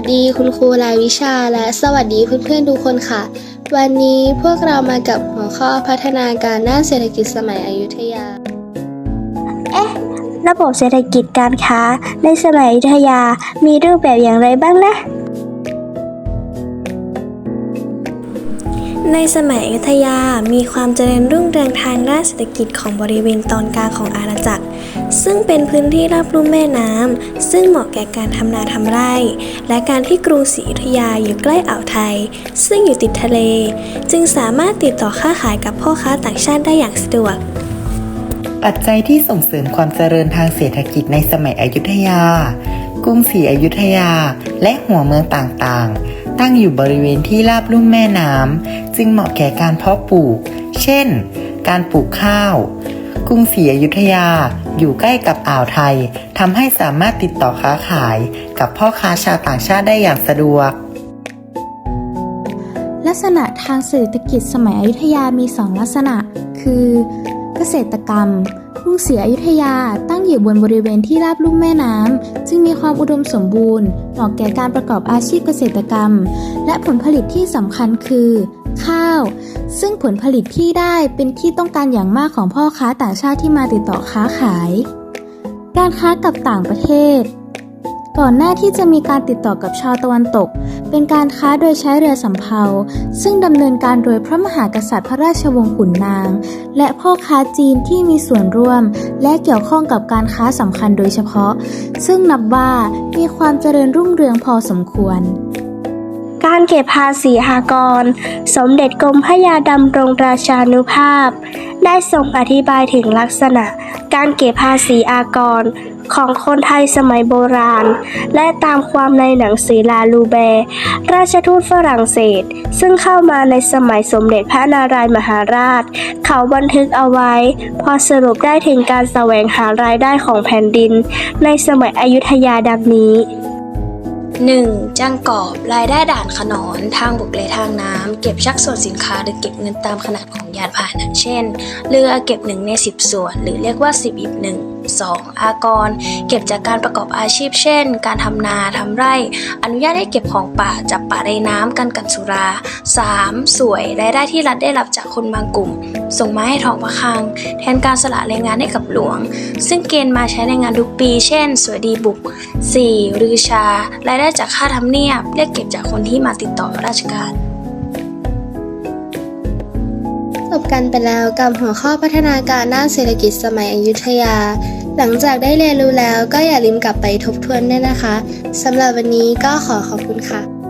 สดีคุณครูรายวิชาและสวัสดีเพื่อนๆทุกคนค่ะ วันนี้พวกเรามากับหัวข้อพัฒนาการด้านเศรษฐกิจสมัยอยุธยา เอ๊ะ ระบบเศรษฐกิจการค้าในสมัยอยุธยามีรูปแบบอย่างไรบ้างนะ ในสมัยอยุธยา มีความเจริญรุ่งเรืองทางด้านเศรษฐกิจของบริเวณตอนกลางของอาณาจักร ซึ่งเป็นพื้นที่ราบลุ่มแม่น้ำ ซึ่งเหมาะแก่การทำนาทำไร่ และการที่กรุงศรีอยุธยาอยู่ใกล้อ่าวไทย ซึ่งอยู่ติดทะเล จึงสามารถติดต่อค้าขายกับพ่อค้าต่างชาติได้อย่างสะดวก ปัจจัยที่ส่งเสริมความเจริญทางเศรษฐกิจในสมัยอยุธยา กรุงศรีอยุธยา และหัวเมืองต่างๆ ตั้งอยู่บริเวณที่ราบลุ่มแม่น้ำจึงเหมาะแก่การเพาะปลูก เช่น การปลูกข้าว กรุงศรีอยุธยาอยู่ใกล้กับอ่าวไทยทำให้สามารถติดต่อค้าขาย กับพ่อค้าชาวต่างชาติได้อย่างสะดวก ลักษณะทางเศรษฐกิจสมัยอยุธยามี 2 ลักษณะ คือ เกษตรกรรม กรุงศรีอยุธยาตั้งอยู่บนบริเวณที่ราบลุ่มแม่น้ำจึงมีความอุดมสมบูรณ์เหมาะแก่การประกอบอาชีพเกษตรกรรม และผลผลิตที่สำคัญคือ ข้าว ซึ่งผลผลิตที่ได้เป็นที่ต้องการอย่างมากของพ่อค้าต่างชาติที่มาติดต่อค้าขาย การค้ากับต่างประเทศ ก่อนหน้าที่จะมีการติดต่อกับชาวตะวันตก เป็นการค้าโดยใช้เรือสำเภา ซึ่งดำเนินการโดยพระมหากษัตริย์พระราชวงศ์ขุนนาง และพ่อค้าจีนที่มีส่วนร่วม และเกี่ยวข้องกับการค้าสำคัญโดยเฉพาะ ซึ่งนับว่ามีความเจริญรุ่งเรืองพอสมควร การเก็บภาษีหากร สมเด็จกรมพระยาดำรงราชานุภาพ ได้ทรงอธิบายถึงลักษณะ การเก็บภาษีอากรของคนไทยสมัยโบราณ และตามความในหนังสือลาลูแบร์ราชทูตฝรั่งเศส ซึ่งเข้ามาในสมัยสมเด็จพระนารายมหาราช เขาบันทึกเอาไว้ พอสรุปได้ถึงการแสวงหารายได้ของแผ่นดิน ในสมัยอยุธยาดังนี้ 1. จ้างกอบรายได้ด่านขนอน ทางบกและทางน้ำ เก็บชักส่วนสินค้าหรือเก็บเงินตามขนาดของยานพาหนะเช่น เรือเก็บ1ใน10 ส่วน หรือเรียกว่า 10อิบหนึ่ง 2. อากร เก็บจากการประกอบอาชีพเช่น การทำนาทำไร่ อนุญาตให้เก็บของป่าจับป่าในน้ำกันกันสุรา 3. สวยรายได้ที่รัฐได้รับจากคนบางกลุ่ม ส่งมาให้ทองพระคัง แทนการสละแรงงานให้กับหลวง ซึ่งเกณฑ์มาใช้แรงงานทุกปี เช่น สวยดีบุก 4. รือชารายได้จากค่าทำเนียบเรียกเก็บจากคนที่มาติดต่อราชการจบกันไปแล้วกับหัวข้อพัฒนาการด้านเศรษฐกิจสมัยอยุธยา หลังจากได้เรียนรู้แล้วก็อย่าลืมกลับไปทบทวนด้วยนะคะสำหรับวันนี้ก็ขอขอบคุณค่ะ